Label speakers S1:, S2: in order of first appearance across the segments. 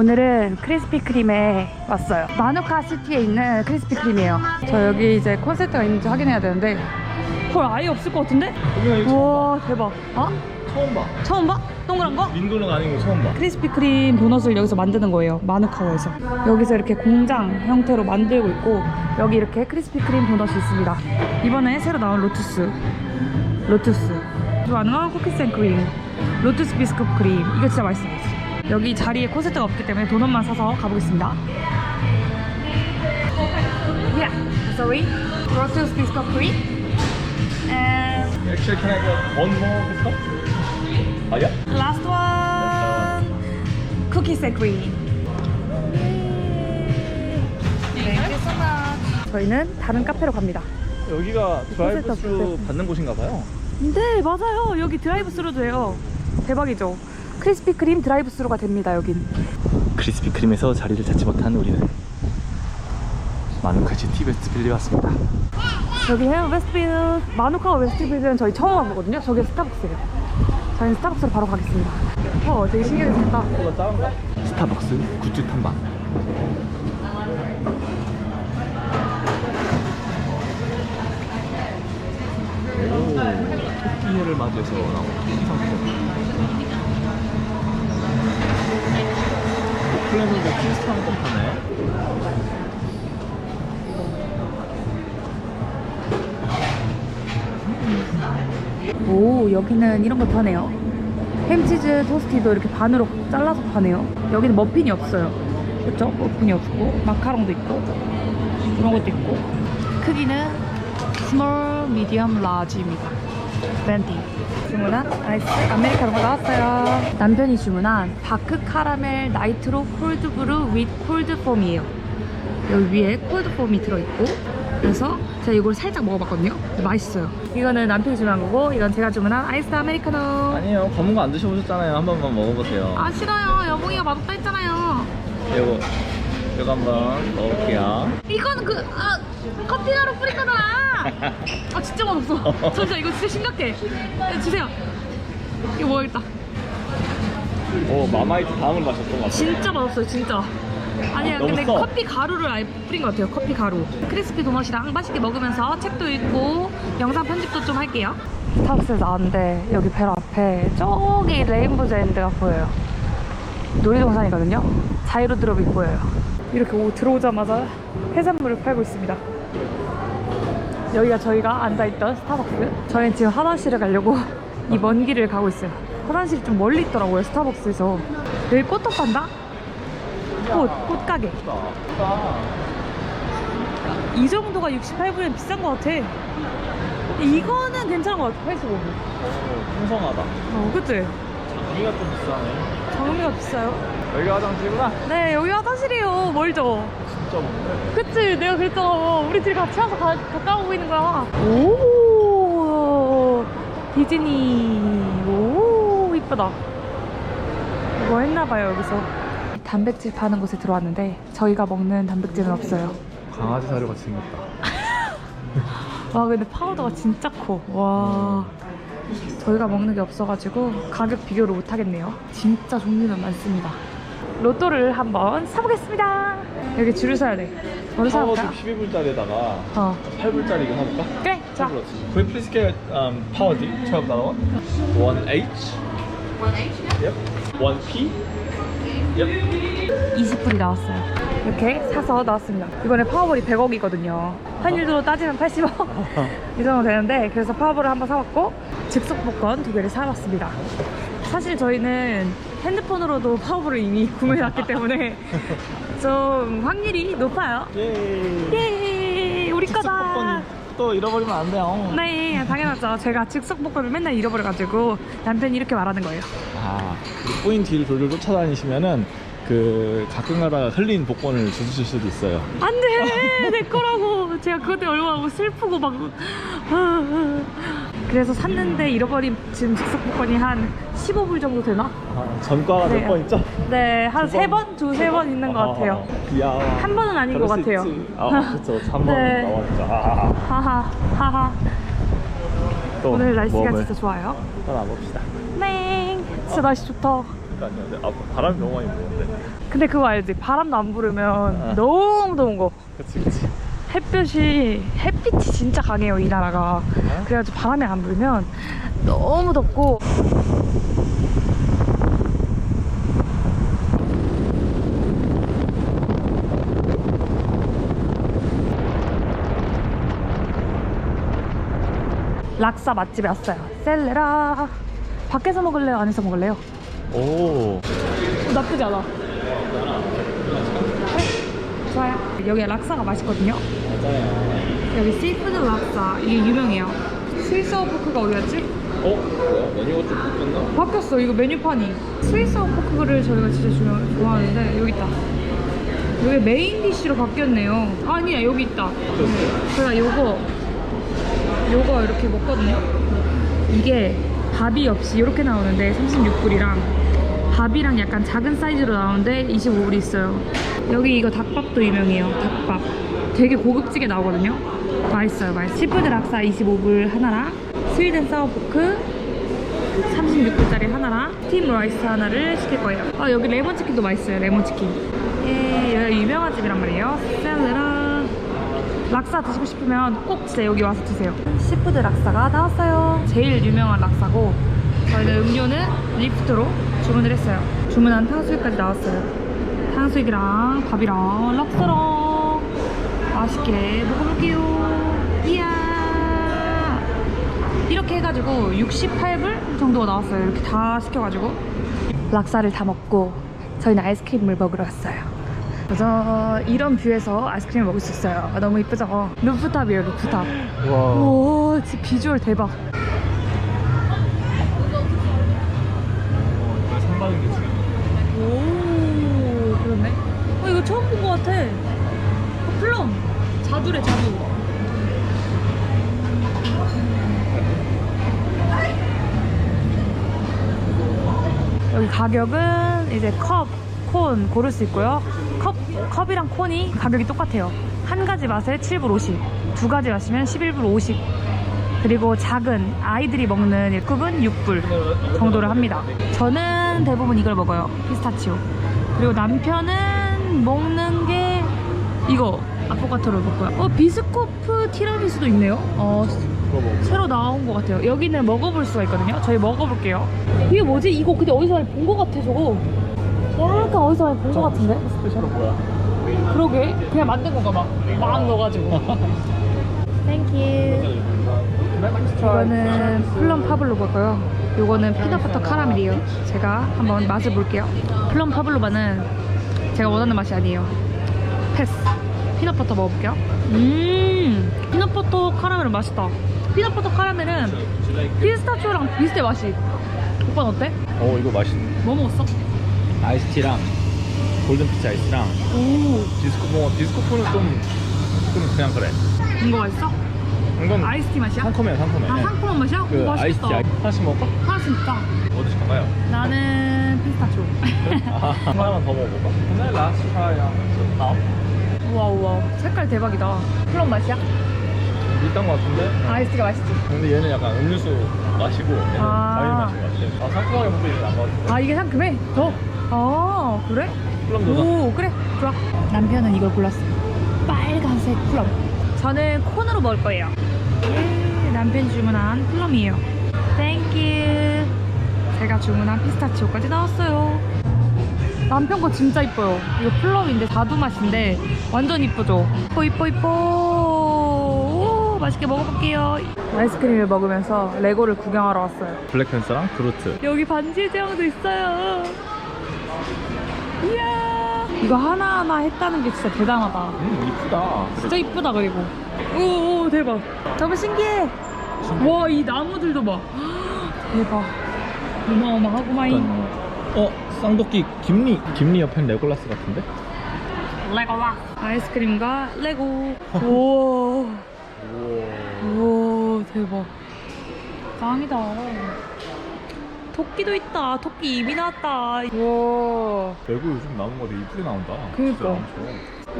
S1: 오늘은 크리스피 크림에 왔어요. 마누카 시티에 있는 크리스피 크림이에요. 저 여기 이제 콘센트가 있는지 확인해야 되는데 헐 아예 없을 것 같은데? 우와 대박. 어?
S2: 처음 봐.
S1: 처음 봐? 동그란 거?
S2: 민도는 아니고 처음 봐.
S1: 크리스피 크림 도넛을 여기서 만드는 거예요. 마누카워에서. 여기서 이렇게 공장 형태로 만들고 있고 여기 이렇게 크리스피 크림 도넛이 있습니다. 이번에 새로 나온 로투스. 로투스. 좋아하는 쿠키스 앤 크림. 로투스 비스킷 크림. 이거 진짜 맛있어. 여기 자리에 콘센트가 없기 때문에 도넛만 사서 가보겠습니다. Yeah, sorry. Lotus biscuit cream. And
S2: Actually, can I get one more biscuit? 아, 야?
S1: Last one, cookies and cream. Thank you so much. 저희는 다른 카페로 갑니다.
S2: 여기가 드라이브
S1: 콘센트
S2: 스루
S1: 없을 때.
S2: 받는 곳인가 봐요.
S1: 네, 맞아요. 여기 드라이브 스루도 해요. 대박이죠. 크리스피 크림 드라이브 스루가 됩니다, 여긴.
S2: 크리스피 크림에서 자리를 찾지 못한 우리는 마누카 시 티 베스트빌리에 왔습니다.
S1: 여기는 웨스트빌드, 마누카와 웨스트빌드는 저희 처음 와보거든요. 저기 스타벅스예요. 저희는 스타벅스로 바로 가겠습니다. 어, 되게.
S2: 코가 작은가? 스타벅스 굿즈 탐방. 오, 토끼를 맞이해서 나온 상품. 오클랜드도 퀸스타운 거 파네.
S1: 오 여기는 이런 거 파네요. 햄치즈 토스티도 이렇게 반으로 잘라서 파네요. 여기는 머핀이 없어요. 그렇죠? 머핀이 없고 마카롱도 있고 이런 것도 있고. 크기는 스몰, 미디엄, 라지입니다. 벤티 주문한 아이스 아메리카노가 나왔어요. 남편이 주문한 바크 카라멜 나이트로 콜드 브루 윗 콜드 폼이에요. 여기 위에 콜드 폼이 들어있고 그래서 제가 이걸 살짝 먹어봤거든요. 맛있어요. 이거는 남편이 주문한 거고 이건 제가 주문한 아이스 아메리카노.
S2: 아니에요. 검은 거 안 드셔보셨잖아요. 한 번만 먹어보세요.
S1: 아 싫어요. 여봉이가 맛없다 했잖아요.
S2: 이거 이거 한번 먹을게요.
S1: 이건 그 아, 커피 가루 뿌린 거잖아. 아 진짜 맛없어. 진짜 이거 진짜 심각해. 네, 주세요. 이거 먹어야겠다.
S2: 오 마마이트 다음을 마셨던 것 같아요.
S1: 진짜 맛없어요 진짜. 아니야
S2: 너무
S1: 근데
S2: 써.
S1: 커피 가루를 아예 뿌린 것 같아요 커피 가루. 크리스피 도넛이랑 맛있게 먹으면서 책도 읽고 영상 편집도 좀 할게요. 스타벅스에서 나왔는데 여기 배로 앞에 저기 레인보우 젠드가 보여요. 놀이동산이거든요. 자이로 드롭이 보여요 이렇게 오, 들어오자마자 해산물을 팔고 있습니다 여기가 저희가 앉아있던 스타벅스 저희는 지금 화장실에 가려고 이 먼 길을 가고 있어요 화장실이 좀 멀리 있더라고요 스타벅스에서 여기 꽃도 판다? 꽃, 꽃가게 이 정도가 68불이면 비싼 것 같아 이거는 괜찮은 것 같아 85불
S2: 오, 풍성하다.
S1: 어 그치?
S2: 장미가 좀 비싸네.
S1: 장미가 비싸요
S2: 여기가 화장실이구나.
S1: 네 여기 화장실이에요. 멀죠?
S2: 진짜 뭔데?
S1: 그치? 내가 그랬잖아. 우리 둘이 같이 와서 가, 가까워 보이는 거야. 오! 디즈니. 오 이쁘다. 뭐 했나봐요 여기서. 단백질 파는 곳에 들어왔는데 저희가 먹는 단백질은 없어요.
S2: 강아지 사료 같이 생겼다.
S1: 와 근데 파우더가 진짜 커와. 저희가 먹는 게 없어가지고 가격 비교를 못 하겠네요. 진짜 종류는 많습니다 로또를 한번 사보겠습니다 여기 줄을 서야 돼 뭐를
S2: 파워도
S1: 사볼까요?
S2: 12불짜리에다가
S1: 어
S2: 8불짜리 이거 사볼까?
S1: 그래 자
S2: Can we please get um, power D, 12 dollar one? One H. One H. Yep. One P. Yep.
S1: 20불이 나왔어요. 이렇게 사서 나왔습니다. 이번에 파워볼이 100억이거든요. 환율로 따지면 80억 이 정도 되는데 그래서 파워볼을 한번 사봤고 즉석 복권 두 개를 사봤습니다. 사실 저희는 핸드폰으로도 파워볼을 이미 구매해놨기 때문에 좀 확률이 높아요.
S2: 예.
S1: 예, 우리 거다.
S2: 또 잃어버리면 안 돼요.
S1: 네, 당연하죠. 제가 즉석 복권을 맨날 잃어버려가지고 남편이 이렇게 말하는 거예요.
S2: 아, 그 뿌인 뒤를 돌돌 쫓아다니시면은 그 가끔 가다가 흘린 복권을 주실 수도 있어요.
S1: 안 돼! 내 거라고! 제가 그것 때문에 얼마나 슬프고 막. 그래서 샀는데 잃어버린 지금 즉석 복권이 한 15불 정도 되나?
S2: 아, 전과가
S1: 네.
S2: 몇번 있죠?
S1: 네, 한두세
S2: 번?
S1: 번? 두세 번 있는 것 같아요.
S2: 이야.
S1: 한 번은 아닌 것
S2: 그럴 수
S1: 같아요.
S2: 있지. 아, 그쵸. 한번
S1: 네.
S2: 나왔죠. 아,
S1: 하하, 하하.
S2: 또
S1: 오늘 날씨가
S2: 모험을
S1: 진짜 좋아요.
S2: 떠나봅시다.
S1: 네, 진짜 날씨 좋다.
S2: 되는데 아 바람이 너무 많이 부는데
S1: 근데 그거 알지? 바람도 안 부르면
S2: 아.
S1: 너무 더운 거.
S2: 그치 그치
S1: 햇볕이 햇빛이 진짜 강해요 이 나라가. 그래가지고 바람이 안 불면 너무 덥고. 락사 맛집에 왔어요. 셀레라. 밖에서 먹을래요? 안에서 먹을래요?
S2: 오
S1: 어, 나쁘지 않아. 좋아요. 여기 락사가 맛있거든요.
S2: 맞아요
S1: 여기 시푸드 락사 이게 유명해요. 스위스 포크가 어디였지?
S2: 어? 뭐야? 메뉴가 좀 바뀌었나?
S1: 바뀌었어 이거 메뉴판이. 스위스 포크를 저희가 진짜 주- 좋아하는데 여기 있다. 여기 메인 디쉬로 바뀌었네요. 아니야 여기 있다. 제가 요거 요거 이렇게 먹거든요. 이게 밥이 없이 이렇게 나오는데 36불이랑 밥이랑 약간 작은 사이즈로 나오는데 25불이 있어요. 여기 이거 닭밥도 유명해요. 닭밥. 되게 고급지게 나오거든요. 맛있어요, 맛있어요. 시푸드 락사 25불 하나랑 스위덴 사워포크 36불짜리 하나랑 스팀 라이스 하나를 시킬 거예요. 아, 여기 레몬치킨도 맛있어요, 레몬치킨. 예, 여기 유명한 집이란 말이에요. 셀레라. 락사 드시고 싶으면 꼭 진짜 여기 와서 드세요. 시푸드 락사가 나왔어요. 제일 유명한 락사고 저희는 음료는 리프트로 주문을 했어요. 주문한 탕수육까지 나왔어요. 탕수육이랑 밥이랑 락사랑 맛있게 먹어볼게요. 이야. 이렇게 해가지고 68불 정도가 나왔어요. 이렇게 다 시켜가지고 락사를 다 먹고 저희는 아이스크림을 먹으러 왔어요. 그래서 이런 뷰에서 아이스크림을 먹을 수 있어요. 아, 너무 이쁘죠? 루프탑이에요, 루프탑.
S2: 와
S1: 오, 진짜 비주얼 대박. 오, 그렇네. 어, 이거 처음 본 것 같아. 어, 플럼. 자두래, 자두. 여기 가격은 이제 컵, 콘 고를 수 있고요. 컵, 컵이랑 콘이 가격이 똑같아요. 한 가지 맛에 7불 50, 두 가지 마시면 11불 50. 그리고 작은 아이들이 먹는 컵은 6불 정도를 합니다. 저는 대부분 이걸 먹어요. 피스타치오. 그리고 남편은 먹는 게 이거 아포가토를 먹고요. 어 비스코프 티라미수도 있네요. 어 새로 나온 것 같아요. 여기는 먹어볼 수가 있거든요. 저희 먹어볼게요. 이게 뭐지? 이거 근데 어디서 많이 본 것 같아 저거. 약간 어디서 많이 본 것 같은데?
S2: 스페셜은 뭐야?
S1: 그러게. 그냥 만든 건가 봐. 막 넣어가지고. 땡큐. 이거는 플럼 파블로바고요. 요거는 피넛버터 카라멜이에요. 제가 한번 맛을 볼게요. 플럼 파블로바는 제가 원하는 맛이 아니에요. 패스. 피넛버터 먹어볼게요. 음, 피넛버터 카라멜은 맛있다. 피넛버터 카라멜은 피스타치오랑 비슷해 맛이. 오빠는 어때?
S2: 어 이거 맛있네
S1: 뭐 먹었어?
S2: 아이스티랑 골든피치 아이스랑
S1: 오,
S2: 디스코 뭐 디스코프는 좀, 좀 그냥 그래
S1: 이거 맛있어?
S2: 이건
S1: 아이스티 맛이야?
S2: 상큼해 상큼해
S1: 아, 상큼한 맛이야?
S2: 그
S1: 오,
S2: 아이스티
S1: 맛있겠다.
S2: 아이 하나씩 먹을까?
S1: 하나씩 먹자.
S2: 어디서 갈까요?
S1: 나는 피스타치오.
S2: 아, 하나만 더 먹어볼까? 오늘 라스트 트라이야 나
S1: 우와 우와. 색깔 대박이다. 플럼 맛이야?
S2: 일단 것 같은데?
S1: 아이스티가 맛있지.
S2: 근데 얘는 약간 음료수 마시고 얘는
S1: 아.
S2: 과일 것 같아. 아 상큼하게 먹고 이게 나은 것 같은데?
S1: 아 이게 상큼해? 더? 아 그래?
S2: 플럼 넣자
S1: 오 그래. 좋아. 남편은 이걸 골랐어요 빨간색 플럼. 저는 콘으로 먹을 거예요. 예, 남편이 주문한 플럼이에요. 땡큐 제가 주문한 피스타치오까지 나왔어요 남편 거 진짜 이뻐요 이거 플럼인데 자두 맛인데 완전 이쁘죠? 이뻐 이뻐 이뻐 오, 맛있게 먹어볼게요 아이스크림을 먹으면서 레고를 구경하러 왔어요
S2: 블랙팬서랑 그루트
S1: 여기 반지의 제왕도 있어요. 이야. 이거 하나하나 했다는 게 진짜 대단하다.
S2: 음 이쁘다
S1: 진짜 이쁘다 그리고. 오, 오 대박. 너무 신기해. 와이 나무들도 봐. 대박. 어마어마하구마잉.
S2: 어? 쌍도끼 김리 김리 옆엔 레골라스 같은데?
S1: 레고라. 아이스크림과 레고. 우와.
S2: 우와
S1: 대박. 짱이다. 토끼도 있다. 토끼 입이 나왔다. 우와.
S2: 레고 요즘 나온 거도 이쁘게 나온다
S1: 그니까.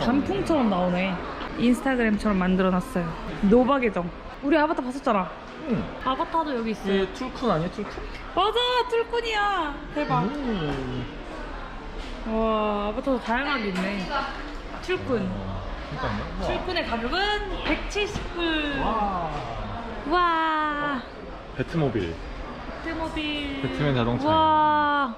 S1: 단풍처럼 나오네. 인스타그램처럼 만들어놨어요. 노바 계정. 우리 아바타 봤었잖아.
S2: 응.
S1: 아바타도 여기 있어요.
S2: 얘 툴쿤 아니야 툴쿤?
S1: 맞아, 툴꾼이야. 대박.
S2: 음.
S1: 와, 아바타도 다양하게 있네. 툴꾼.
S2: 어, 잠깐만.
S1: 툴꾼의 가격은 170불.
S2: 와.
S1: 와.
S2: 배트모빌.
S1: 배트모빌.
S2: 배트맨 자동차예요.
S1: 와.